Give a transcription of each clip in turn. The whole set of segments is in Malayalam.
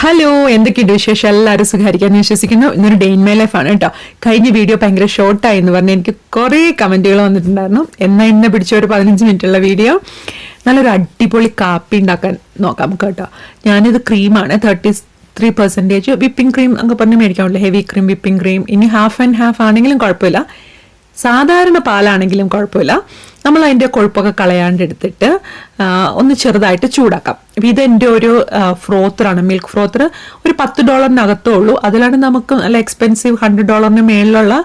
ഹലോ എന്തൊക്കെയുണ്ട് വിശേഷം? എല്ലാവരും സുഖമായിരിക്കാന്ന് വിശ്വസിക്കുന്നു. ഇന്നൊരു ഡെയിൻ മൈ ലൈഫ് ആണ് കേട്ടോ. കഴിഞ്ഞ വീഡിയോ ഭയങ്കര ഷോർട്ടായി എന്ന് പറഞ്ഞ് എനിക്ക് കുറേ കമന്റുകൾ വന്നിട്ടുണ്ടായിരുന്നു. എന്നാൽ എന്നെ പിടിച്ച ഒരു പതിനഞ്ച് മിനിറ്റുള്ള വീഡിയോ നല്ലൊരു അടിപൊളി കാപ്പി ഉണ്ടാക്കാൻ നോക്കാം നമുക്ക് കേട്ടോ. ഞാനിത് ക്രീമാണ് thirty three percentage whipping cream എന്നൊക്കെ പറഞ്ഞ് മേടിക്കാമല്ലോ ഹെവി ക്രീം വിപ്പിംഗ് ക്രീം ഇനി ഹാഫ് ആൻഡ് ഹാഫ് ആണെങ്കിലും കുഴപ്പമില്ല. സാധാരണ പാലാണെങ്കിലും കുഴപ്പമില്ല. നമ്മൾ അതിന്റെ കൊഴുപ്പൊക്കെ കളയാണ്ടെടുത്തിട്ട് ഒന്ന് ചെറുതായിട്ട് ചൂടാക്കാം. അപ്പം ഇതെന്റെ ഒരു ഫ്രോത്തറാണ് മിൽക്ക് ഫ്രോത്തർ ഒരു പത്ത് ഡോളറിനകത്തേ ഉള്ളൂ. അതിലാണ് നമുക്ക് നല്ല എക്സ്പെൻസീവ് ഹൺഡ്രഡ് ഡോളറിന് മേളിലുള്ള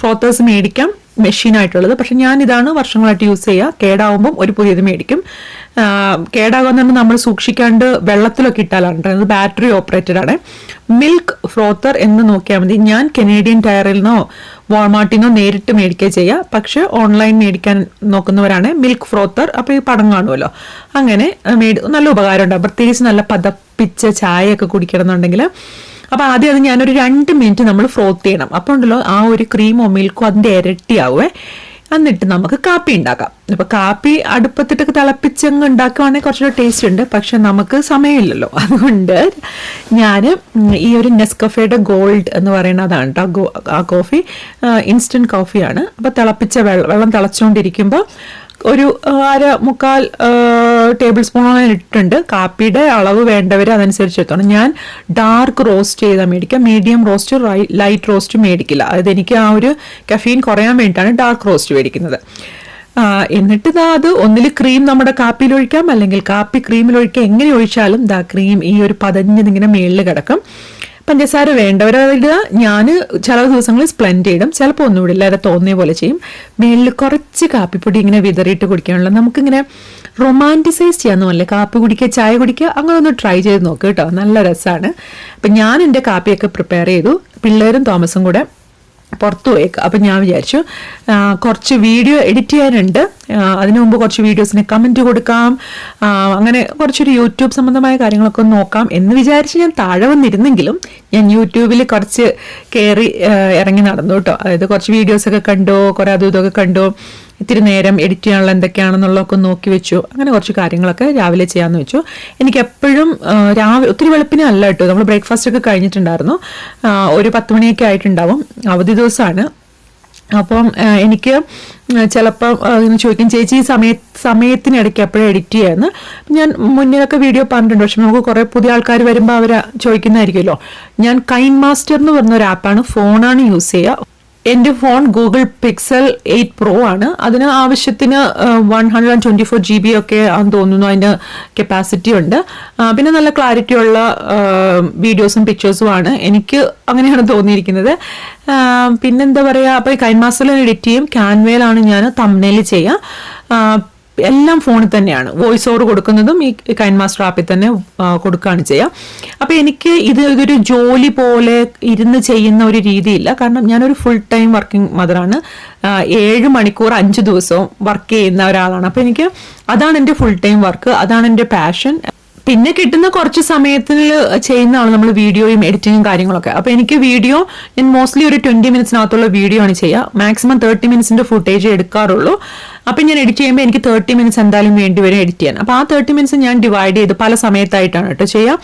ഫ്രോത്തേഴ്സ് മേടിക്കാം മെഷീനായിട്ടുള്ളത്. പക്ഷെ ഞാൻ ഇതാണ് വർഷങ്ങളായിട്ട് യൂസ് ചെയ്യുക കേടാവുമ്പം ഒരു പുതിയത് മേടിക്കും. കേടാകുന്ന നമ്മൾ സൂക്ഷിക്കാണ്ട് വെള്ളത്തിലൊക്കെ ഇട്ടാലാണ് അത് ബാറ്ററി ഓപ്പറേറ്റഡ് ആണ്. മിൽക്ക് ഫ്രോത്തർ എന്ന് നോക്കിയാൽ മതി. ഞാൻ കനേഡിയൻ ടയറിൽ നിന്നോ വാൾമാർട്ടിൽ നേരിട്ട് മേടിക്കുക ചെയ്യുക പക്ഷെ ഓൺലൈൻ മേടിക്കാൻ നോക്കുന്നവരാണ് മിൽക്ക് ഫ്രോത്തർ അപ്പോൾ ഈ പടം കാണുമല്ലോ. അങ്ങനെ മേടി നല്ല ഉപകാരം ഉണ്ടാവും പ്രത്യേകിച്ച് നല്ല പതപ്പിച്ച ചായയൊക്കെ കുടിക്കണമെന്നുണ്ടെങ്കിൽ അപ്പോൾ ആദ്യം അത് ഞാനൊരു രണ്ട് മിനിറ്റ് നമ്മൾ ഫ്രോത്ത് ചെയ്യണം. അപ്പോൾ ഉണ്ടല്ലോ ആ ഒരു ക്രീമോ മിൽക്കോ അതിന്റെ ഇരട്ടിയാവുമേ എന്നിട്ട് നമുക്ക് കാപ്പി ഉണ്ടാക്കാം. അപ്പൊ കാപ്പി അടുപ്പത്തിട്ട് തിളപ്പിച്ചങ്ങ് ഉണ്ടാക്കുവാണെങ്കിൽ കുറച്ചുകൂടെ ടേസ്റ്റ് ഉണ്ട്. പക്ഷെ നമുക്ക് സമയമില്ലല്ലോ. അതുകൊണ്ട് ഞാൻ ഈ ഒരു നെസ്കഫയുടെ ഗോൾഡ് എന്ന് പറയുന്നതാണ് കേട്ടോ ആ കോഫി ഇൻസ്റ്റന്റ് കോഫിയാണ് അപ്പോൾ തിളപ്പിച്ച വെള്ളം വെള്ളം തിളച്ചുകൊണ്ടിരിക്കുമ്പോൾ ഒരു അര മുക്കാൽ ടേബിൾ സ്പൂണോളം ഇട്ടിട്ടുണ്ട്. കാപ്പിയുടെ അളവ് വേണ്ടവർ അതനുസരിച്ച് എത്തണം ഞാൻ ഡാർക്ക് റോസ്റ്റ് ചെയ്താൽ മേടിക്കാം മീഡിയം റോസ്റ്റ് ലൈറ്റ് റോസ്റ്റ് മേടിക്കില്ല. അതായത് എനിക്ക് ആ ഒരു കഫീൻ കുറയാൻ വേണ്ടിയിട്ടാണ് ഡാർക്ക് റോസ്റ്റ് മേടിക്കുന്നത്. എന്നിട്ട് ഇതാ അത് ഒന്നിൽ ക്രീം നമ്മുടെ കാപ്പിയിൽ ഒഴിക്കാം. അല്ലെങ്കിൽ കാപ്പി ക്രീമിൽ ഒഴിക്കാം എങ്ങനെ ഒഴിച്ചാലും ദാ ക്രീം ഈ ഒരു പതഞ്ഞതിങ്ങനെ മേളിൽ കിടക്കും. പഞ്ചസാര വേണ്ടവരിടുക ഞാൻ ചില ദിവസങ്ങളിൽ സ്പ്ലെൻഡ് ചെയ്യും. ചിലപ്പോൾ ഒന്നും ഇടില്ല അത് തോന്നിയ പോലെ ചെയ്യും. മേളിൽ കുറച്ച് കാപ്പിപ്പൊടി ഇങ്ങനെ വിതറിയിട്ട് കുടിക്കാനുള്ള നമുക്കിങ്ങനെ റൊമാന്റിസൈസ് ചെയ്യാമെന്നല്ലേ കാപ്പി കുടിക്കുക ചായ കുടിക്കുക അങ്ങനെ ഒന്ന് ട്രൈ ചെയ്ത് നോക്കുക കേട്ടോ. നല്ല രസമാണ് അപ്പം ഞാൻ എന്റെ കാപ്പിയൊക്കെ പ്രിപ്പയർ ചെയ്തു. പിള്ളേരും തോമസും കൂടെ പുറത്തു പോയേക്കാം. അപ്പം ഞാൻ വിചാരിച്ചു കുറച്ച് വീഡിയോ എഡിറ്റ് ചെയ്യാനുണ്ട്. അതിനു മുമ്പ് കുറച്ച് വീഡിയോസിന് കമന്റ് കൊടുക്കാം. അങ്ങനെ കുറച്ചൊരു യൂട്യൂബ് സംബന്ധമായ കാര്യങ്ങളൊക്കെ ഒന്ന് നോക്കാം എന്ന് വിചാരിച്ച് ഞാൻ താഴെ വന്നിരുന്നെങ്കിലും ഞാൻ യൂട്യൂബിൽ കുറച്ച് കയറി ഇറങ്ങി നടന്നു കേട്ടോ. അതായത് കുറച്ച് വീഡിയോസൊക്കെ കണ്ടു കുറേ അതും ഇതൊക്കെ കണ്ടു. ഇത്തിരി നേരം എഡിറ്റ് ചെയ്യാനുള്ള എന്തൊക്കെയാണെന്നുള്ളതൊക്കെ നോക്കി വെച്ചു. അങ്ങനെ കുറച്ച് കാര്യങ്ങളൊക്കെ രാവിലെ ചെയ്യാമെന്ന് വെച്ചു. എനിക്ക് എപ്പോഴും രാവിലെ ഒത്തിരി വെളുപ്പിനെ അല്ല കേട്ടോ. നമ്മൾ ബ്രേക്ക്ഫാസ്റ്റ് ഒക്കെ കഴിഞ്ഞിട്ടുണ്ടായിരുന്നു. ഒരു പത്ത് മണിയൊക്കെ ആയിട്ടുണ്ടാവും. അവധി ദിവസമാണ് അപ്പം എനിക്ക് ചിലപ്പോൾ ഇങ്ങനെ ചോദിക്കും ചേച്ചി ഈ സമയ സമയത്തിനിടയ്ക്ക് എപ്പോഴും എഡിറ്റ് ചെയ്യാന്ന്? ഞാൻ മുന്നിലൊക്കെ വീഡിയോ പറഞ്ഞിട്ടുണ്ട്. പക്ഷെ നമുക്ക് കുറേ പുതിയ ആൾക്കാർ വരുമ്പോൾ അവർ ചോദിക്കുന്നതായിരിക്കുമല്ലോ. ഞാൻ കൈൻ മാസ്റ്റർ എന്ന് പറഞ്ഞ ഒരു ആപ്പാണ് ഫോണാണ് യൂസ് ചെയ്യുക. എന്റെ phone Google Pixel eight Pro ആണ്. അതിന് ആവശ്യത്തിന് one hundred and twenty four G B ഒക്കെ ആണെന്ന് തോന്നുന്നു അതിന് കപ്പാസിറ്റി ഉണ്ട്. പിന്നെ നല്ല ക്ലാരിറ്റി ഉള്ള വീഡിയോസും പിക്ചേഴ്സും ആണ്. എനിക്ക് അങ്ങനെയാണ് തോന്നിയിരിക്കുന്നത്. പിന്നെന്താ പറയുക അപ്പോൾ ഈ കൈമാസലിൽ എഡിറ്റ് ചെയ്യും. ക്യാൻവയിലാണ് ഞാൻ തമ്മിൽ ചെയ്യുക എല്ലാം ഫോണിൽ തന്നെയാണ്. വോയിസ് ഓവർ കൊടുക്കുന്നതും ഈ കൈൻ മാസ്റ്റർ ആപ്പിൽ തന്നെ കൊടുക്കുകയാണ് ചെയ്യുക അപ്പോൾ എനിക്ക് ഇത് ഇതൊരു ജോലി പോലെ ഇരുന്ന് ചെയ്യുന്ന ഒരു രീതിയില്ല. കാരണം ഞാനൊരു ഫുൾ ടൈം വർക്കിംഗ് മദറാണ് ഏഴ് മണിക്കൂർ അഞ്ച് ദിവസവും വർക്ക് ചെയ്യുന്ന ഒരാളാണ്. അപ്പോൾ എനിക്ക് അതാണ് എന്റെ ഫുൾ ടൈം വർക്ക് അതാണ് എന്റെ പാഷൻ പിന്നെ കിട്ടുന്ന കുറച്ച് സമയത്തിൽ ചെയ്യുന്നതാണ് നമ്മൾ വീഡിയോയും എഡിറ്റിങ്ങും കാര്യങ്ങളൊക്കെ. അപ്പോൾ എനിക്ക് വീഡിയോ ഞാൻ മോസ്റ്റ്ലി ഒരു ട്വന്റി മിനിറ്റ്സിനകത്തുള്ള വീഡിയോ ആണ് ചെയ്യുക. മാക്സിമം തേർട്ടി മിനിറ്റ്സിന്റെ ഫുട്ടേജ് എടുക്കാറുള്ളൂ. അപ്പം ഞാൻ എഡിറ്റ് ചെയ്യുമ്പോൾ എനിക്ക് തേർട്ടി മിനിറ്റ്സ് എന്തായാലും വേണ്ടി വരും എഡിറ്റ് ചെയ്യാൻ. അപ്പോൾ ആ തേർട്ടി മിനിറ്റ്സ് ഞാൻ ഡിവൈഡ് ചെയ്ത് പല സമയത്തായിട്ടാണ് കേട്ടോ ചെയ്യുക.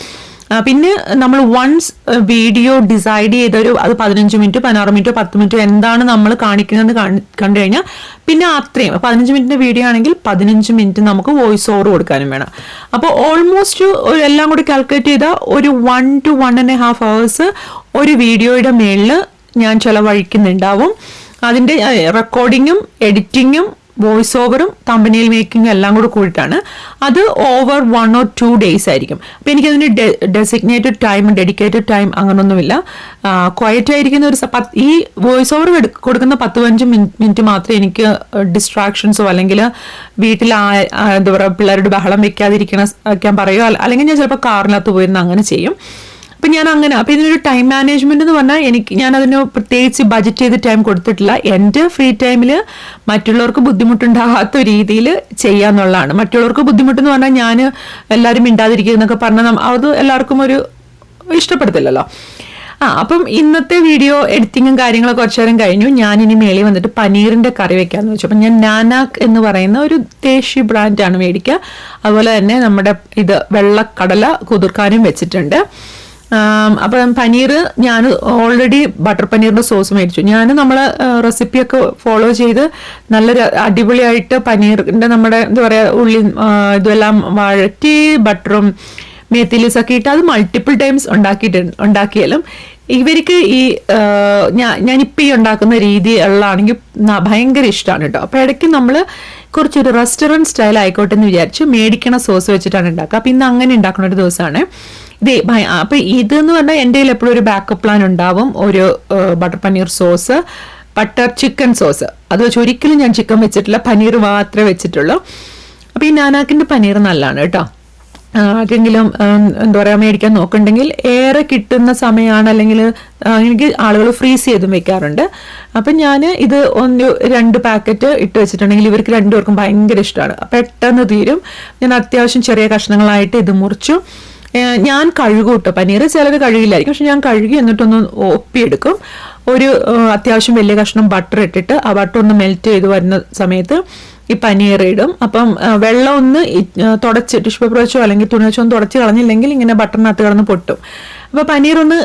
പിന്നെ നമ്മൾ വൺസ് വീഡിയോ ഡിസൈഡ് ചെയ്തൊരു അത് പതിനഞ്ച് മിനിറ്റ് പതിനാറ് മിനിറ്റോ പത്ത് മിനിറ്റോ എന്താണ് നമ്മൾ കാണിക്കുന്നത് കണ്ടു കഴിഞ്ഞാൽ പിന്നെ അത്രയും. പതിനഞ്ച് മിനിറ്റിന്റെ വീഡിയോ ആണെങ്കിൽ പതിനഞ്ച് മിനിറ്റ് നമുക്ക് വോയിസ് ഓവർ കൊടുക്കാനും വേണം. അപ്പോൾ ഓൾമോസ്റ്റ് എല്ലാം കൂടി കാൽക്കുലേറ്റ് ചെയ്താൽ ഒരു one two one and half hours ഒരു വീഡിയോയുടെ മേളിൽ ഞാൻ ചിലവഴിക്കുന്നുണ്ടാവും. അതിന്റെ റെക്കോർഡിങ്ങും എഡിറ്റിങ്ങും വോയിസ് ഓവറും തമ്പനിയിൽ മേക്കിംഗ് എല്ലാം കൂടെ കൂടിയിട്ടാണ്. അത് over one or two days ആയിരിക്കും. അപ്പം എനിക്കതിന് de designated time dedicated time അങ്ങനൊന്നുമില്ല. ക്വയറ്റ് ആയിരിക്കുന്ന ഒരു പത്ത്- ഈ വോയിസ് ഓവർ കൊടുക്കുന്ന പത്ത് പതിനഞ്ച് മിനിറ്റ് മാത്രമേ എനിക്ക് ഡിസ്ട്രാക്ഷൻസോ അല്ലെങ്കിൽ വീട്ടിൽ എന്താ പറയുക പിള്ളേരുടെ ബഹളം വെക്കാതിരിക്കണം വെക്കാൻ പറയുക അല്ലെങ്കിൽ ഞാൻ ചിലപ്പോൾ കാറിനകത്ത് പോയിരുന്ന് അങ്ങനെ ചെയ്യും. അപ്പം ഞാൻ അങ്ങനെ അപ്പം ഇതിനൊരു ടൈം മാനേജ്മെന്റ് എന്ന് പറഞ്ഞാൽ എനിക്ക് ഞാൻ അതിന് പ്രത്യേകിച്ച് ബജറ്റ് ചെയ്ത് ടൈം കൊടുത്തിട്ടില്ല. എന്റെ ഫ്രീ ടൈമിൽ മറ്റുള്ളവർക്ക് ബുദ്ധിമുട്ടുണ്ടാകാത്ത രീതിയിൽ ചെയ്യാന്നുള്ളതാണ്. മറ്റുള്ളവർക്ക് ബുദ്ധിമുട്ടെന്ന് പറഞ്ഞാൽ ഞാൻ എല്ലാവരും മിണ്ടാതിരിക്കുക എന്നൊക്കെ പറഞ്ഞാൽ അത് എല്ലാവർക്കും ഒരു ഇഷ്ടപ്പെടത്തില്ലല്ലോ. ആ അപ്പം ഇന്നത്തെ വീഡിയോ എഡിറ്റിങ്ങും കാര്യങ്ങളും കുറച്ചു നേരം കഴിഞ്ഞു. ഞാൻ ഇനി മേളിൽ വന്നിട്ട് പനീറിന്റെ കറി വെക്കാമെന്ന് വെച്ചു. അപ്പം ഞാൻ നാനാക്ക് എന്ന് പറയുന്ന ഒരു ദേശീയ ബ്രാൻഡാണ് മേടിക്കുക. അതുപോലെ തന്നെ നമ്മുടെ ഇത് വെള്ളക്കടല കുതിർക്കാനും വെച്ചിട്ടുണ്ട്. അപ്പം പനീർ ഞാൻ ഓൾറെഡി ബട്ടർ പനീറിന്റെ സോസ് മേടിച്ചു. ഞാൻ നമ്മൾ റെസിപ്പിയൊക്കെ ഫോളോ ചെയ്ത് നല്ലൊരു അടിപൊളിയായിട്ട് പനീറിന്റെ നമ്മുടെ എന്താ പറയുക ഉള്ളി ഇതെല്ലാം വഴറ്റി ബട്ടറും മേത്തിലീസൊക്കെ ഇട്ട് അത് മൾട്ടിപ്പിൾ ടൈംസ് ഉണ്ടാക്കിയിട്ടുണ്ട് ഉണ്ടാക്കിയാലും ഇവർക്ക് ഈ ഞാൻ ഞാനിപ്പോൾ ഈ ഉണ്ടാക്കുന്ന രീതി ഉള്ളതാണെങ്കിൽ ഭയങ്കര ഇഷ്ടമാണ് കേട്ടോ അപ്പോൾ ഇടയ്ക്ക് നമ്മൾ കുറച്ചൊരു റെസ്റ്റോറന്റ് സ്റ്റൈൽ ആയിക്കോട്ടെ എന്ന് വിചാരിച്ച് മേടിക്കണ സോസ് വെച്ചിട്ടാണ് ഉണ്ടാക്കുക. അപ്പോൾ ഇന്ന് അങ്ങനെ ഉണ്ടാക്കുന്ന ഒരു ദിവസമാണ്. ഇതേ ഭയ- ഇതെന്ന് പറഞ്ഞാൽ എന്റെ കയ്യിൽ എപ്പോഴും ഒരു ബാക്കപ്പ് പ്ലാൻ ഉണ്ടാവും. ഒരു butter paneer sauce butter chicken sauce അത് വെച്ച് ഒരിക്കലും ഞാൻ ചിക്കൻ വെച്ചിട്ടില്ല പനീർ മാത്രമേ വെച്ചിട്ടുള്ളൂ. അപ്പോൾ ഈ നാനാക്കിന്റെ പനീർ നല്ലതാണ് കേട്ടോ ആർക്കെങ്കിലും എന്താ പറയുക മേടിക്കാൻ നോക്കുന്നുണ്ടെങ്കിൽ ഏറെ കിട്ടുന്ന സമയമാണ് അല്ലെങ്കിൽ എനിക്ക് ആളുകൾ ഫ്രീസ് ചെയ്തും വെക്കാറുണ്ട്. അപ്പം ഞാൻ ഇത് ഒന്ന് രണ്ട് പാക്കറ്റ് ഇട്ട് വെച്ചിട്ടുണ്ടെങ്കിൽ ഇവർക്ക് രണ്ടുപേർക്കും ഭയങ്കര ഇഷ്ടമാണ്. പെട്ടെന്ന് തീരും. ഞാൻ അത്യാവശ്യം ചെറിയ കഷ്ണങ്ങളായിട്ട് ഇത് മുറിച്ചു. ഞാൻ കഴുകും കേട്ടോ പനീർ ചിലർ കഴുകില്ലായിരിക്കും. പക്ഷെ ഞാൻ കഴുകി എന്നിട്ടൊന്ന് ഒപ്പിയെടുക്കും. ഒരു അത്യാവശ്യം വലിയ കഷ്ണം ബട്ടർ ഇട്ടിട്ട് ആ ബട്ടർ ഒന്ന് മെൽറ്റ് ചെയ്ത് വരുന്ന സമയത്ത് ഈ പനീർ ഇടും അപ്പം വെള്ളം ഒന്ന് തുടച്ച് ടിഷ്യൂ പേപ്പർ വെച്ചോ അല്ലെങ്കിൽ തുണി വെച്ചോ ഒന്ന് തുടച്ച് കളഞ്ഞില്ലെങ്കിൽ ഇങ്ങനെ ബട്ടറിനകത്ത് കിടന്ന് പൊട്ടും. അപ്പം പനീർ ഒന്ന്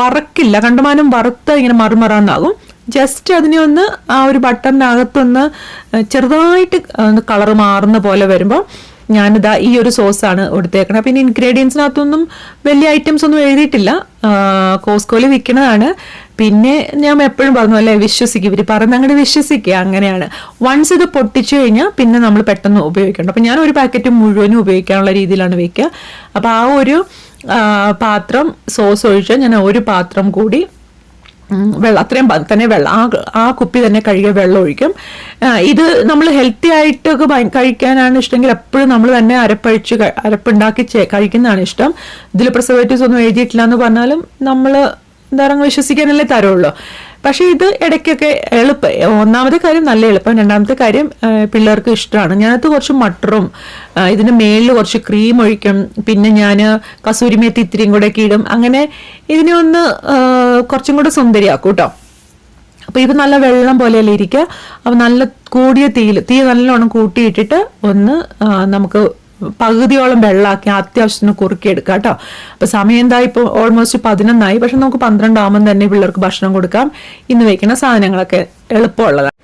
വറക്കില്ല. കണ്ടുമാനം വറുത്ത് ഇങ്ങനെ മറുമറാന്നാകും. ജസ്റ്റ് അതിനെ ഒന്ന് ആ ഒരു ബട്ടറിനകത്തൊന്ന് ചെറുതായിട്ട് കളർ മാറുന്ന പോലെ വരുമ്പോൾ ഞാനിതാ ഈ ഒരു സോസാണ് കൊടുത്തേക്കണത് പിന്നെ ഇൻഗ്രീഡിയൻസിനകത്തൊന്നും വലിയ ഐറ്റംസ് ഒന്നും എഴുതിയിട്ടില്ല. കോസ്കോയിൽ വിൽക്കുന്നതാണ്. പിന്നെ ഞാൻ എപ്പോഴും പറഞ്ഞു അല്ലേ വിശ്വസിക്കുക ഇവർ പറയുന്ന അങ്ങോട്ട് വിശ്വസിക്കുക അങ്ങനെയാണ്. വൺസ് ഇത് പൊട്ടിച്ചു കഴിഞ്ഞാൽ പിന്നെ നമ്മൾ പെട്ടെന്ന് ഉപയോഗിക്കണം. അപ്പം ഞാൻ ഒരു പാക്കറ്റ് മുഴുവനും ഉപയോഗിക്കാനുള്ള രീതിയിലാണ് വയ്ക്കുക. അപ്പോൾ ആ ഒരു പാത്രം സോസ് ഒഴിച്ച് ഞാൻ ഒരു പാത്രം കൂടി വെള്ളം അത്രയും തന്നെ വെള്ളം ആ ആ കുപ്പി തന്നെ കഴുകിയ വെള്ളം ഒഴിക്കും. ഇത് നമ്മൾ ഹെൽത്തി ആയിട്ടൊക്കെ കഴിക്കാനാണ് ഇഷ്ടമെങ്കിൽ എപ്പോഴും നമ്മൾ തന്നെ അരപ്പഴിച്ച് അരപ്പുണ്ടാക്കി കഴിക്കുന്നതാണ് ഇഷ്ടം. ഇതിൽ പ്രിസർവേറ്റീവ്സ് ഒന്നും എഴുതിയിട്ടില്ല എന്ന് പറഞ്ഞാലും നമ്മൾ എന്താ പറയുക വിശ്വസിക്കാനല്ലേ തരുള്ളൂ. പക്ഷേ ഇത് ഇടയ്ക്കൊക്കെ എളുപ്പം ഒന്നാമത്തെ കാര്യം നല്ല എളുപ്പം രണ്ടാമത്തെ കാര്യം പിള്ളേർക്ക് ഇഷ്ടമാണ്. ഞാനത് കുറച്ച് മട്ടറും ഇതിന് മേളിൽ കുറച്ച് ക്രീം ഒഴിക്കും പിന്നെ ഞാൻ കസൂരിമേത്തി ഇത്തിരിയും കൂടെ ഒക്കെ അങ്ങനെ ഇതിനെ ഒന്ന് കുറച്ചും കൂടെ സുന്ദരിയാക്കും കേട്ടോ അപ്പോൾ ഇത് നല്ല വെള്ളം പോലെയല്ലേ ഇരിക്കുക അപ്പോൾ നല്ല കൂടിയ തീയിൽ തീ നല്ലോണം കൂട്ടിയിട്ടിട്ട് ഒന്ന് നമുക്ക് പകുതിയോളം വെള്ളമാക്കി അത്യാവശ്യത്തിന് കുറുക്കിയെടുക്കാം കേട്ടോ. അപ്പോൾ സമയം എന്താ? ഇപ്പോൾ ഓൾമോസ്റ്റ് പതിനൊന്നായി. പക്ഷെ നമുക്ക് പന്ത്രണ്ടാകുമ്പം തന്നെ പിള്ളേർക്ക് ഭക്ഷണം കൊടുക്കാം. ഇന്ന് വയ്ക്കുന്ന സാധനങ്ങളൊക്കെ എളുപ്പമുള്ളതാണ്.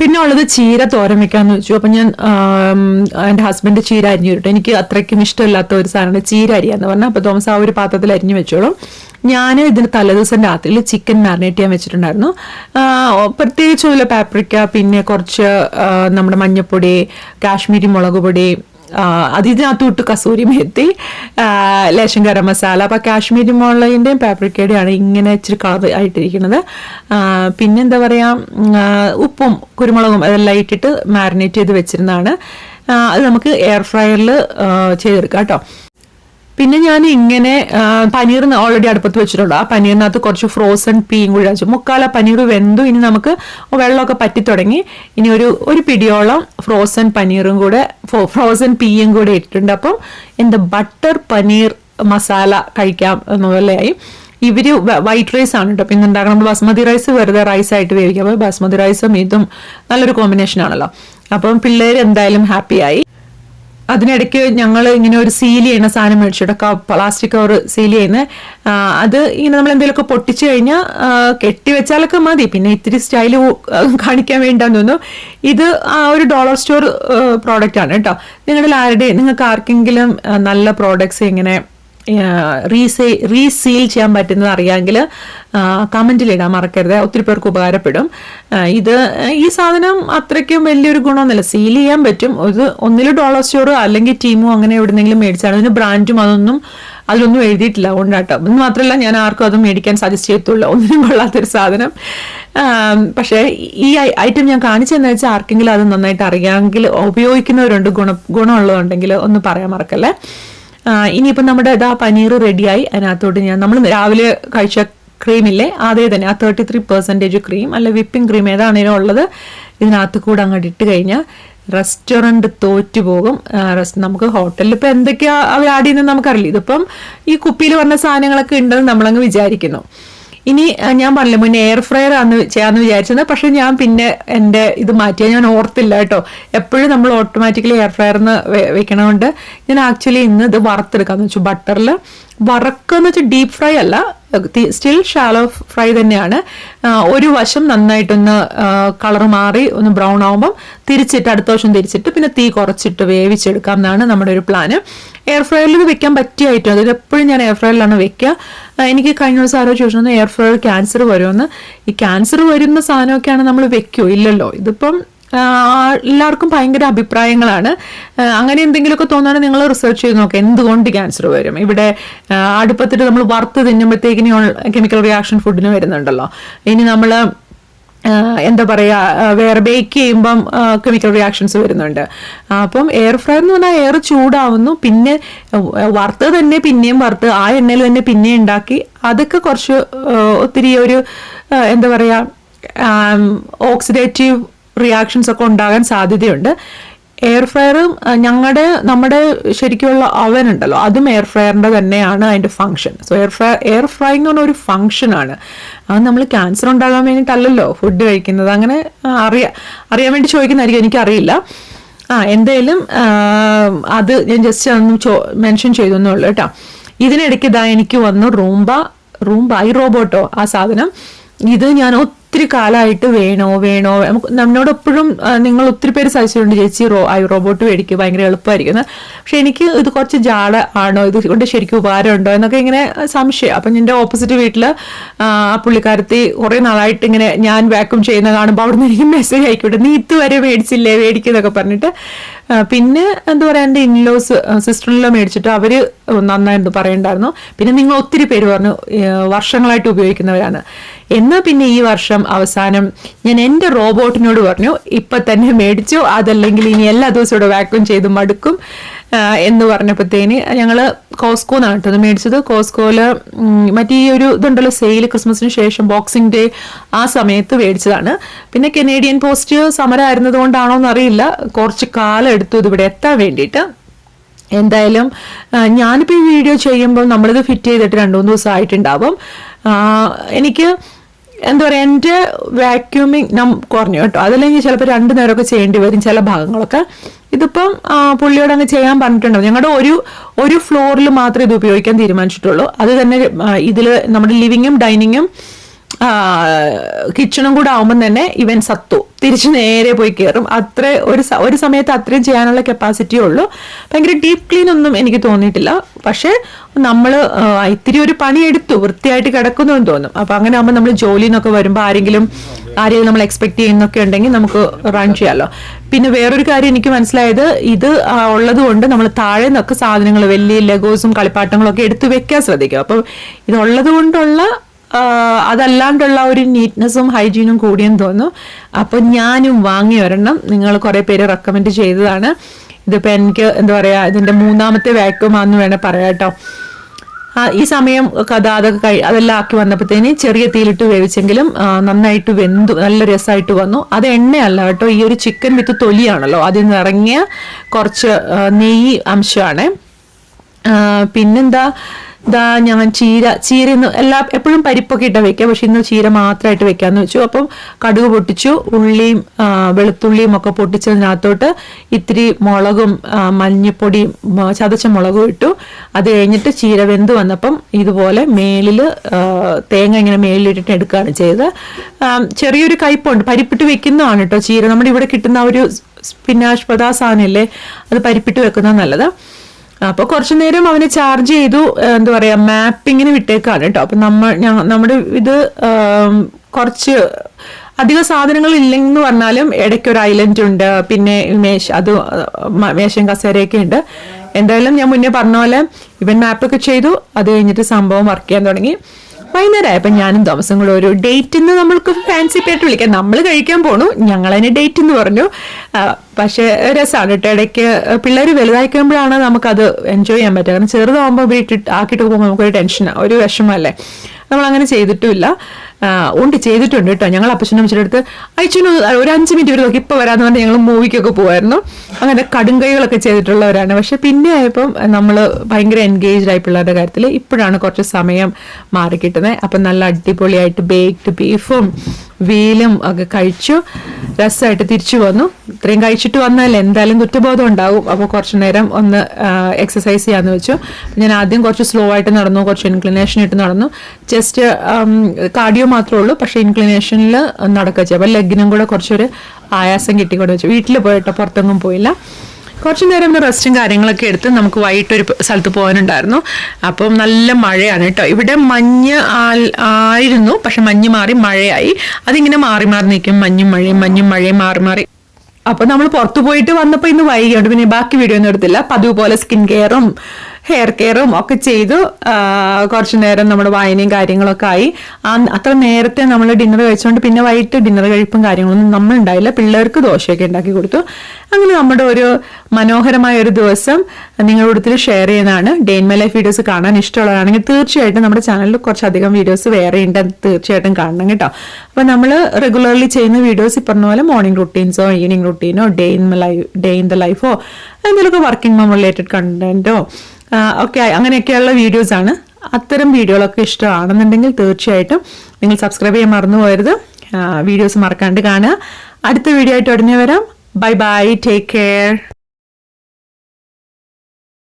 പിന്നെ ഉള്ളത് ചീര തോരൻ വെക്കാന്ന് വെച്ചു. അപ്പം ഞാൻ എന്റെ ഹസ്ബൻഡ് ചീര അരിഞ്ഞു കിട്ടും എനിക്ക് അത്രയ്ക്കും ഇഷ്ടമില്ലാത്ത ഒരു സാധനമാണ് ചീര അരിയാന്ന് പറഞ്ഞാൽ അപ്പോൾ തോമസ് ആ ഒരു പാത്രത്തിൽ അരിഞ്ഞു വെച്ചോളും. ഞാൻ ഇതിന് തലേദിവസം രാത്രിയിൽ ചിക്കൻ മാരിനേറ്റ് ചെയ്യാൻ വെച്ചിട്ടുണ്ടായിരുന്നു. പ്രത്യേകിച്ച് അതിൽ പാപ്രിക്ക പിന്നെ കുറച്ച് നമ്മുടെ മഞ്ഞപ്പൊടി കാശ്മീരി മുളക് പൊടി ആ, അത് ഇതിനകത്ത് വിട്ട് കസൂരി മെത്തി ലേശം ഗരം മസാല അപ്പോൾ കാശ്മീരി മുളകിന്റെയും പാപ്രിക്കയുടെയാണ് ഇങ്ങനെ ഇച്ചിരി കളർ ആയിട്ടിരിക്കുന്നത്. പിന്നെന്താ പറയുക ഉപ്പും കുരുമുളകും അതെല്ലാം ഇട്ടിട്ട് മാരിനേറ്റ് ചെയ്ത് വെച്ചിരുന്നതാണ്. അത് നമുക്ക് എയർ ഫ്രയറിൽ ചെയ്തെടുക്കാം കേട്ടോ. പിന്നെ ഞാൻ ഇങ്ങനെ പനീർ ഓൾറെഡി അടുപ്പത്ത് വെച്ചിട്ടുണ്ട്. ആ പനീറിനകത്ത് കുറച്ച് ഫ്രോസൺ പീയും കൂടി വെച്ചു മുക്കാല പനീർ വെന്തു. ഇനി നമുക്ക് വെള്ളമൊക്കെ പറ്റി തുടങ്ങി. ഇനി ഒരു ഒരു പിടിയോളം ഫ്രോസൺ പനീറും കൂടെ ഫ്രോസൺ പീയും കൂടെ ഇട്ടിട്ടുണ്ട്. അപ്പം എന്താ ബട്ടർ പനീർ മസാല കഴിക്കാം എന്നുള്ളതായി. ഇവർ വൈറ്റ് റൈസ് ആണ് കേട്ടോ. പിന്നെ ഉണ്ടാക്കണം നമ്മൾ ബസ്മതി റൈസ് വെറുതെ റൈസ് ആയിട്ട് വേവിക്കാം. അപ്പോൾ ബസ്മതി റൈസും ഇതും നല്ലൊരു കോമ്പിനേഷൻ ആണല്ലോ. അപ്പം പിള്ളേർ എന്തായാലും ഹാപ്പിയായി അതിനിടയ്ക്ക് ഞങ്ങൾ ഇങ്ങനെ ഒരു സീൽ ചെയ്യുന്ന സാധനം മേടിച്ചിട്ട് പ്ലാസ്റ്റിക് കവർ സീൽ ചെയ്യുന്ന അത് ഇങ്ങനെ നമ്മൾ എന്തെങ്കിലുമൊക്കെ പൊട്ടിച്ചു കഴിഞ്ഞാൽ കെട്ടിവെച്ചാലൊക്കെ മതി. പിന്നെ ഇത്തിരി സ്റ്റൈൽ കാണിക്കാൻ വേണ്ടാന്ന് തോന്നുന്നു. ഇത് ആ ഒരു ഡോളർ സ്റ്റോർ പ്രോഡക്റ്റ് ആണ് കേട്ടോ. നിങ്ങളുടെ ആരുടെ നിങ്ങൾക്ക് ആർക്കെങ്കിലും നല്ല പ്രോഡക്ട്സ് ഇങ്ങനെ റീസേ റീസീൽ ചെയ്യാൻ പറ്റുന്നത് അറിയാമെങ്കിൽ കമന്റിൽ ഇടാൻ മറക്കരുത്. ഒത്തിരി പേർക്ക് ഉപകാരപ്പെടും. ഇത് ഈ സാധനം അത്രയ്ക്കും വലിയൊരു ഗുണമൊന്നുമില്ല. സീൽ ചെയ്യാൻ പറ്റും. ഇത് ഒന്നിൽ ഡോളർ സ്റ്റോറോ അല്ലെങ്കിൽ ടീമോ അങ്ങനെ എവിടെന്നെങ്കിലും മേടിച്ചാണ്. അതിന് ബ്രാൻഡും അതൊന്നും അതിലൊന്നും എഴുതിയിട്ടില്ല അതുകൊണ്ടാട്ടോ. എന്ന് മാത്രമല്ല ഞാൻ ആർക്കും അത് മേടിക്കാൻ സജസ്റ്റ് ചെയ്യത്തുള്ളൂ. ഒന്നിനും കൊള്ളാത്തൊരു സാധനം. പക്ഷേ ഈ ഐറ്റം ഞാൻ കാണിച്ചതെന്ന് വെച്ചാൽ ആർക്കെങ്കിലും അത് നന്നായിട്ട് അറിയാമെങ്കിൽ ഉപയോഗിക്കുന്നവരുണ്ട്. ഗുണം ഗുണമുള്ളതുണ്ടെങ്കിൽ ഒന്ന് പറയാൻ മറക്കല്ലേ? ആ, ഇനിയിപ്പം നമ്മുടെ ഇതാ പനീർ റെഡിയായി. അതിനകത്തോട്ട് ഞാൻ നമ്മൾ രാവിലെ കഴിച്ച ക്രീമില്ലേ? അതേ തന്നെ ആ തേർട്ടി ത്രീ പെർസെന്റേജ് ക്രീം അല്ല വിപ്പിംഗ് ക്രീം ഏതാണേലും ഉള്ളത് ഇതിനകത്ത് കൂടെ അങ്ങോട്ട് ഇട്ട് കഴിഞ്ഞാൽ റെസ്റ്റോറന്റ് തോറ്റു പോകും. നമുക്ക് ഹോട്ടലിൽ ഇപ്പോൾ എന്തൊക്കെയാണ് അവർ ആഡ് ചെയ്യുന്നത് നമുക്കറിയില്ല. ഇതിപ്പം ഈ കുപ്പിയിൽ വന്ന സാധനങ്ങളൊക്കെ ഉണ്ടെന്ന് നമ്മളങ്ങ് വിചാരിക്കുന്നു. ഇനി ഞാൻ പറഞ്ഞില്ല മുന്നേ എയർ ഫ്രയർ ആണ് ചെയ്യാന്ന് വിചാരിച്ചത് പക്ഷെ ഞാൻ പിന്നെ എന്റെ ഇത് മാറ്റിയ ഞാൻ ഓർത്തില്ല കേട്ടോ. എപ്പോഴും നമ്മൾ ഓട്ടോമാറ്റിക്കലി എയർ ഫ്രയറിന്ന് വെക്കണമുണ്ട് ഞാൻ ആക്ച്വലി ഇന്ന് ഇത് വറുത്തെടുക്കാമെന്ന് വെച്ചു. ബട്ടറിൽ വറക്കുക വെച്ചാൽ ഡീപ്പ് ഫ്രൈ അല്ല സ്റ്റിൽ ഷാലോ ഫ്രൈ തന്നെയാണ്. ഒരു വശം നന്നായിട്ടൊന്ന് കളർ മാറി ഒന്ന് ബ്രൗൺ ആകുമ്പം തിരിച്ചിട്ട് അടുത്ത വശം തിരിച്ചിട്ട് പിന്നെ തീ കുറച്ചിട്ട് വേവിച്ചെടുക്കാം എന്നാണ് നമ്മുടെ ഒരു പ്ലാന് എയർ ഫ്രയറിൽ വെക്കാൻ പറ്റിയ ഐറ്റം എപ്പോഴും ഞാൻ എയർ ഫ്രയറിലാണ് വെക്കുക. എനിക്ക് കഴിഞ്ഞ ദിവസം ആരോ ചോദിച്ചു എയർ ഫ്രയർ ക്യാൻസർ വരുമെന്ന് ഈ ക്യാൻസർ വരുന്ന സാധനമൊക്കെയാണ് നമ്മൾ വെക്കുമോ ഇല്ലല്ലോ. ഇതിപ്പം എല്ലാവർക്കും ഭയങ്കര അഭിപ്രായങ്ങളാണ്. അങ്ങനെ എന്തെങ്കിലുമൊക്കെ തോന്നുകയാണെങ്കിൽ നിങ്ങൾ റിസർച്ച് ചെയ്ത് നോക്കുക എന്തുകൊണ്ട് ക്യാൻസർ വരും? ഇവിടെ അടുപ്പത്തിട്ട് നമ്മൾ വറുത്ത് തിന്നുമ്പോഴത്തേക്കിനി കെമിക്കൽ റിയാക്ഷൻ ഫുഡിന് വരുന്നുണ്ടല്ലോ. ഇനി നമ്മൾ എന്താ പറയുക വേറെ ബേക്ക് ചെയ്യുമ്പം കെമിക്കൽ റിയാക്ഷൻസ് വരുന്നുണ്ട്. അപ്പം എയർ ഫ്രയർ എന്ന് പറഞ്ഞാൽ എയർ ചൂടാവുന്നു. പിന്നെ വറുത്ത് തന്നെ പിന്നെയും വറുത്ത് ആ എണ്ണയിൽ തന്നെ പിന്നെയും ഉണ്ടാക്കി. അതൊക്കെ കുറച്ച് ഒത്തിരി ഒരു എന്താ പറയുക ഓക്സിഡേറ്റീവ് റിയാക്ഷൻസ് ഒക്കെ ഉണ്ടാകാൻ സാധ്യതയുണ്ട്. എയർ ഫ്രയറും ഞങ്ങളുടെ നമ്മുടെ ശരിക്കുള്ള അവൻ ഉണ്ടല്ലോ അതും എയർ ഫ്രയറിന്റെ തന്നെയാണ് അതിന്റെ function so air fryer air fry എന്ന് പറഞ്ഞ ഒരു ഫങ്ഷനാണ് അത് നമ്മൾ ക്യാൻസർ ഉണ്ടാകാൻ വേണ്ടിയിട്ടല്ലല്ലോ ഫുഡ് കഴിക്കുന്നത്. അങ്ങനെ അറിയാം അറിയാ അറിയാൻ വേണ്ടി ചോദിക്കുന്നതായിരിക്കും എനിക്കറിയില്ല. ആ എന്തായാലും അത് ഞാൻ ജസ്റ്റ് അന്ന് ചോ മെൻഷൻ ചെയ്തു എന്നുള്ളൂ കേട്ടോ. ഇതിനിടയ്ക്ക് ഇതാ എനിക്ക് വന്നു റൂംബ റൂംബ ഐ റോബോട്ടോ ആ സാധനം. ഇത് ഞാൻ ഒത്തിരി കാലമായിട്ട് വേണോ വേണോ? നമുക്ക് ആ, നിങ്ങൾ ഒത്തിരി പേര് സഹിച്ചിട്ടുണ്ട് ചേച്ചി റോ ഐ റോബോട്ട് മേടിക്കുക ഭയങ്കര എളുപ്പമായിരിക്കും പക്ഷെ എനിക്ക് ഇത് കുറച്ച് ജാട ആണോ ഇത് കൊണ്ട് ശരിക്കും ഉപകാരമുണ്ടോ എന്നൊക്കെ ഇങ്ങനെ സംശയം. അപ്പം എന്റെ ഓപ്പോസിറ്റ് വീട്ടിൽ ആ പുള്ളിക്കാരത്തി കുറേ നാളായിട്ട് ഇങ്ങനെ ഞാൻ വാക്യൂം ചെയ്യുന്ന കാണുമ്പോൾ അവിടെ നിന്ന് എനിക്ക് മെസ്സേജ് ആയിക്കോട്ടെ നീ ഇതുവരെ മേടിച്ചില്ലേ? മേടിക്കുന്നൊക്കെ പറഞ്ഞിട്ട് പിന്നെ എന്താ പറയുക എന്റെ ഇൻലോസ് സിസ്റ്ററിലോ മേടിച്ചിട്ട് അവർ നന്നായിരുന്നു പറയണ്ടായിരുന്നു. പിന്നെ നിങ്ങൾ ഒത്തിരി പേര് പറഞ്ഞു വർഷങ്ങളായിട്ട് ഉപയോഗിക്കുന്നവരാണ്. എന്നാൽ പിന്നെ ഈ വർഷം അവസാനം ഞാൻ എന്റെ റോബോട്ടിനോട് പറഞ്ഞു ഇപ്പം തന്നെ മേടിച്ചു അതല്ലെങ്കിൽ ഇനി എല്ലാ ദിവസവും ഇവിടെ വാക്യൂം ചെയ്ത് മടുക്കും. എന്ന് പറഞ്ഞപ്പോഴത്തേന് ഞങ്ങൾ കോസ്കോ എന്നാണ് കേട്ടത് മേടിച്ചത്. കോസ്കോയിൽ മറ്റേ ഒരു ഇതുണ്ടല്ലോ സെയിൽ ക്രിസ്മസിന് ശേഷം ബോക്സിംഗ് ഡേ ആ സമയത്ത് മേടിച്ചതാണ്. പിന്നെ കനേഡിയൻ പോസ്റ്റ് സമരമായിരുന്നത് കൊണ്ടാണോ എന്നറിയില്ല. കുറച്ച് കാലം എടുത്തു ഇതിവിടെ എത്താൻ വേണ്ടിയിട്ട്. എന്തായാലും ഞാനിപ്പോൾ ഈ വീഡിയോ ചെയ്യുമ്പോൾ നമ്മളിത് ഫിറ്റ് ചെയ്തിട്ട് രണ്ട് മൂന്ന് ദിവസം ആയിട്ടുണ്ടാവും ആ, എനിക്ക് എന്താ പറയുക എന്റെ വാക്യൂമിങ് നം കുറഞ്ഞു കേട്ടോ. അതല്ലെങ്കിൽ ചിലപ്പോൾ രണ്ട് നേരമൊക്കെ ചെയ്യേണ്ടി വരും ചില ഭാഗങ്ങളൊക്കെ. ഇതിപ്പം പുള്ളിയോട് അങ്ങ് ചെയ്യാൻ പറഞ്ഞിട്ടുണ്ടോ ഞങ്ങളുടെ ഒരു ഒരു ഫ്ലോറിൽ മാത്രമേ ഇത് ഉപയോഗിക്കാൻ തീരുമാനിച്ചിട്ടുള്ളൂ. അത് തന്നെ ഇതിൽ നമ്മുടെ ലിവിങ്ങും ഡൈനിങ്ങും കിച്ചണും കൂടെ ആവുമ്പം തന്നെ ഇവൻ സത്തു. തിരിച്ച് നേരെ പോയി കയറും അത്ര ഒരു ഒരു സമയത്ത് അത്രയും ചെയ്യാനുള്ള കപ്പാസിറ്റിയേ ഉള്ളൂ. ഭയങ്കര ഡീപ്പ് ക്ലീൻ ഒന്നും എനിക്ക് തോന്നിയിട്ടില്ല. പക്ഷേ നമ്മൾ ഇത്തിരി ഒരു പണിയെടുത്തു വൃത്തിയായിട്ട് കിടക്കുന്നു എന്ന് തോന്നും. അപ്പം അങ്ങനെ ആകുമ്പോൾ നമ്മൾ ജോലി എന്നൊക്കെ വരുമ്പോൾ ആരെങ്കിലും ആരെങ്കിലും നമ്മൾ എക്സ്പെക്ട് ചെയ്യുന്നൊക്കെ ഉണ്ടെങ്കിൽ നമുക്ക് റൺ ചെയ്യാമല്ലോ പിന്നെ വേറൊരു കാര്യം എനിക്ക് മനസ്സിലായത് ഇത് ഉള്ളത് കൊണ്ട് നമ്മൾ താഴെ നിന്നൊക്കെ സാധനങ്ങൾ വലിയ ലഗോസും കളിപ്പാട്ടങ്ങളും ഒക്കെ എടുത്തു വെക്കാൻ ശ്രദ്ധിക്കും അപ്പം ഇതുള്ളത് കൊണ്ടുള്ള അതല്ലാണ്ടുള്ള ഒരു നീറ്റ്നെസ്സും ഹൈജീനും കൂടിയെന്ന് തോന്നുന്നു. അപ്പൊ ഞാനും വാങ്ങി ഒരെണ്ണം. നിങ്ങൾ കുറേ പേര് റെക്കമെൻഡ് ചെയ്തതാണ്. ഇതിപ്പോ എനിക്ക് എന്താ പറയാ ഇതിന്റെ മൂന്നാമത്തെ വാക്യൂം വേണേൽ വേണേ പറയാം കേട്ടോ. ഈ സമയം കഥ അതൊക്കെ കഴി അതെല്ലാം ആക്കി വന്നപ്പോഴത്തേന് ചെറിയ തീയിലിട്ട് വേവിച്ചെങ്കിലും നന്നായിട്ട് വെന്തു നല്ല രസമായിട്ട് വന്നു. അത് എണ്ണയല്ല കേട്ടോ ഈ ഒരു ചിക്കൻ വിത്ത് തൊലിയാണല്ലോ. അതിൽ നിറങ്ങിയ കുറച്ച് നെയ്യ് അംശമാണ്. പിന്നെന്താ ഇതാ ഞാൻ ചീര ചീര ഇന്ന് എല്ലാ എപ്പോഴും പരിപ്പൊക്കെ ഇട്ടാൽ വെക്കുക പക്ഷെ ഇന്ന് ചീര മാത്രമായിട്ട് വെക്കാന്ന് വെച്ചു. അപ്പം കടുക് പൊട്ടിച്ചു ഉള്ളിയും വെളുത്തുള്ളിയും ഒക്കെ പൊട്ടിച്ചതിനകത്തോട്ട് ഇത്തിരി മുളകും മഞ്ഞപ്പൊടിയും ചതച്ച മുളകും ഇട്ടു. അത് കഴിഞ്ഞിട്ട് ചീര വെന്ത് വന്നപ്പം ഇതുപോലെ മേലിൽ തേങ്ങ ഇങ്ങനെ മേലിലിട്ടിട്ട് എടുക്കുകയാണ് ചെയ്തത്. ചെറിയൊരു കയ്പുണ്ട്. പരിപ്പിട്ട് വെക്കുന്നതാണ് കേട്ടോ ചീര. നമ്മുടെ ഇവിടെ കിട്ടുന്ന ഒരു സ്പിനാഷ് പദാ അത് പരിപ്പിട്ട് വെക്കുന്നത് നല്ലത്. അപ്പോൾ കുറച്ചു നേരം അവനെ ചാർജ് ചെയ്തു എന്താ പറയാ മാപ്പിങ്ങിന് വിട്ടേക്കാണ് കേട്ടോ. അപ്പൊ നമ്മൾ നമ്മുടെ ഇത് കുറച്ച് അധിക സാധനങ്ങൾ ഇല്ലെന്ന് പറഞ്ഞാലും ഇടയ്ക്ക് ഒരു ഐലൻഡ് ഉണ്ട്. പിന്നെ മേശ അത് മ- മേശയും കസേരയൊക്കെ ഉണ്ട്. എന്തായാലും ഞാൻ മുന്നേ പറഞ്ഞ പോലെ ഇവൻ മാപ്പൊക്കെ ചെയ്തു. അത് കഴിഞ്ഞിട്ട് സംഭവം വർക്ക് ചെയ്യാൻ തുടങ്ങി. വൈകുന്നേരം ആയപ്പോൾ ഞാനും തോമസും കൂടെ ഒരു ഡേറ്റ് എന്ന് നമ്മൾക്ക് ഫാൻസി പേട്ട് വിളിക്കാം. നമ്മൾ കഴിക്കാൻ പോണു ഞങ്ങൾ അതിന് ഡേറ്റ് എന്ന് പറഞ്ഞു പക്ഷേ രസമാണ് കേട്ടോ ഇടയ്ക്ക് പിള്ളേർ വലുതായിക്കുമ്പോഴാണ് നമുക്കത് എൻജോയ് ചെയ്യാൻ പറ്റുക. കാരണം ചെറുതാകുമ്പോൾ വീട്ടിൽ ആക്കിയിട്ട് പോകുമ്പോൾ നമുക്കൊരു ടെൻഷനാണ് ഒരു വിഷമല്ലേ നമ്മൾ അങ്ങനെ ചെയ്തിട്ടുമില്ല ഉണ്ട് ചെയ്തിട്ടുണ്ട് കേട്ടോ. ഞങ്ങൾ അപ്പച്ചനും അമ്മച്ചിന്റെ അടുത്ത് അയച്ചൊന്ന് ഒരു അഞ്ച് മിനിറ്റ് വരെ നോക്കി ഇപ്പോൾ വരാമെന്ന് പറഞ്ഞാൽ ഞങ്ങൾ മൂവിക്കൊക്കെ പോകുമായിരുന്നു അങ്ങനെ കടുങ്കൈകളൊക്കെ ചെയ്തിട്ടുള്ളവരാണ്. പക്ഷെ പിന്നെ ആയപ്പം നമ്മൾ ഭയങ്കര എൻഗേജ്ഡ് ആയി പിള്ളേരുടെ കാര്യത്തിൽ ഇപ്പോഴാണ് കുറച്ച് സമയം മാറി കിട്ടുന്നത് അപ്പം നല്ല അടിപൊളിയായിട്ട് ബേക്ക്ഡ് ബീഫും വീലും ഒക്കെ കഴിച്ചു. രസമായിട്ട് തിരിച്ചു വന്നു. ഇത്രയും കഴിച്ചിട്ട് വന്നാൽ എന്തായാലും കുറ്റബോധം ഉണ്ടാവും. അപ്പോൾ കുറച്ച് നേരം ഒന്ന് എക്സസൈസ് ചെയ്യാന്ന് വെച്ചു. ഞാൻ ആദ്യം കുറച്ച് സ്ലോ ആയിട്ട് നടന്നു. കുറച്ച് ഇൻക്ലിനേഷൻ ഇട്ട് നടന്നു. ജസ്റ്റ് കാർഡിയോ മാത്രമേ ഉള്ളൂ. പക്ഷേ ഇൻക്ലിനേഷനിൽ നടക്കുക ചെയ്യും. അപ്പോൾ ലെഗിനും കൂടെ കുറച്ചൊരു ആയാസം കിട്ടിക്കൊണ്ട് വെച്ചു. വീട്ടിൽ പോയിട്ട്? പുറത്തൊന്നും പോയില്ല. കുറച്ച് നേരം ഒന്ന് റെസ്റ്റും കാര്യങ്ങളൊക്കെ എടുത്ത് നമുക്ക് വൈകിട്ട് ഒരു സ്ഥലത്ത് പോകാനുണ്ടായിരുന്നു. അപ്പം നല്ല മഴയാണ് കേട്ടോ ഇവിടെ മഞ്ഞ് ആയിരുന്നു പക്ഷെ മഞ്ഞ് മാറി മഴയായി. അതിങ്ങനെ മാറി മാറി നിൽക്കും. മഞ്ഞും മഴയും മഞ്ഞും മഴയും മാറി മാറി. അപ്പൊ നമ്മൾ പുറത്തു പോയിട്ട് വന്നപ്പോൾ ഇന്ന് വൈകിയുണ്ട്. പിന്നെ ബാക്കി വീഡിയോ ഒന്നും എടുത്തില്ല. പതിവ് പോലെ സ്കിൻ കെയറും ഹെയർ കെയറും ഒക്കെ ചെയ്തു. കുറച്ചു നേരം നമ്മുടെ വായനയും കാര്യങ്ങളൊക്കെ ആയി. അത്ര നേരത്തെ നമ്മൾ ഡിന്നർ കഴിച്ചുകൊണ്ട് പിന്നെ വൈകിട്ട് ഡിന്നർ കഴിപ്പും കാര്യങ്ങളൊന്നും നമ്മൾ ഉണ്ടായില്ല. പിള്ളേർക്ക് ദോശയൊക്കെ ഉണ്ടാക്കി കൊടുത്തു. അങ്ങനെ നമ്മുടെ ഒരു മനോഹരമായ ഒരു ദിവസം നിങ്ങളുടെ കൂടുതൽ ഷെയർ ചെയ്യുന്നതാണ്. മൈ ലൈഫ് വീഡിയോസ് കാണാൻ ഇഷ്ടമുള്ളതാണെങ്കിൽ തീർച്ചയായിട്ടും നമ്മുടെ ചാനലിൽ കുറച്ചധികം വീഡിയോസ് വേറെ ഉണ്ട് തീർച്ചയായിട്ടും കാണണം കേട്ടോ. അപ്പോൾ നമ്മൾ റെഗുലർലി ചെയ്യുന്ന വീഡിയോസ് ഈ പറഞ്ഞ പോലെ മോർണിംഗ് റുട്ടീൻസോ evening റുട്ടീനോ day in life day in the ലൈഫോ എന്തെങ്കിലുമൊക്കെ വർക്കിംഗ് മോം റിലേറ്റഡ് കണ്ടന്റോ ഒക്കെ അങ്ങനെയൊക്കെയുള്ള വീഡിയോസാണ് അത്തരം വീഡിയോകളൊക്കെ ഇഷ്ടമാണെന്നുണ്ടെങ്കിൽ തീർച്ചയായിട്ടും നിങ്ങൾ സബ്സ്ക്രൈബ് ചെയ്യാൻ മറന്നു പോകരുത്. വീഡിയോസ് മറക്കാണ്ട് കാണുക. അടുത്ത വീഡിയോ ആയിട്ട് ഉടനെ വരാം. Bye bye take care